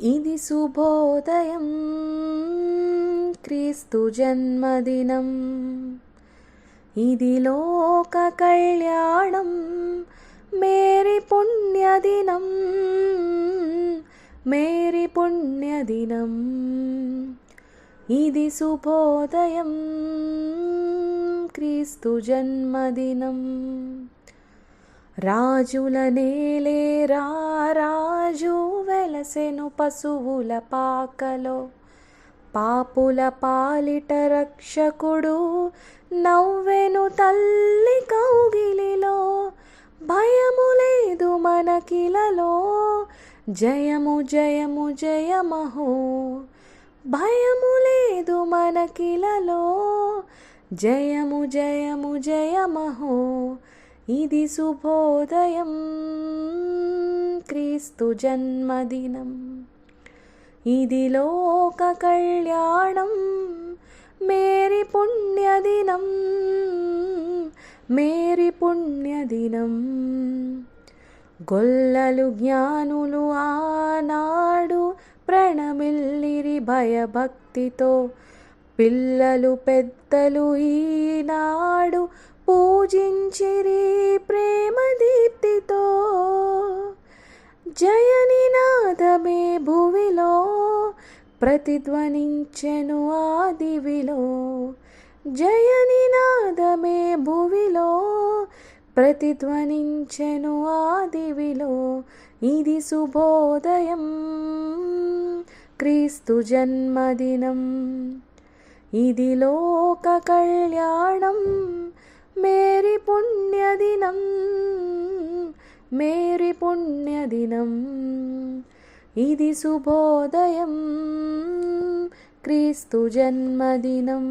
ఇది శుభోదయం క్రీస్తు జన్మదినం ఇది లోక కళ్యాణం మేరీ పుణ్యదినం మేరీ పుణ్యదినం ఇది శుభోదయం క్రీస్తు జన్మదినం రాజుల నేలే రాజు వెలసెను పశువుల పాకలో. పాపుల పాలిట రక్షకుడు నవ్వెను తల్లి కౌగిలిలో. భయము లేదు మనకిలలో జయము జయము జయమహో. భయము లేదు మనకిలలో జయము జయము జయమహో. ఇది శుభోదయం. క్రీస్తు జన్మదినం. ఇది లోక కళ్యాణం మేరీ పుణ్యదినం మేరీ పుణ్యదినం. గొల్లలు జ్ఞానులు ఆనాడు ప్రణమిల్లిరి భయభక్తితో పిల్లలు పెద్దలు ఈనాడు ప్రతిధ్వనించెను ఆదివిలో జయనినాదమే భువిలో. ప్రతిధ్వనించెను ఆదివిలో ఇది శుభోదయం క్రీస్తు జన్మదినం. ఇది లోక కళ్యాణం మేరీ పుణ్యదినం మేరీ పుణ్యదినం. ఇది శుభోదయం. క్రీస్తు జన్మదినం.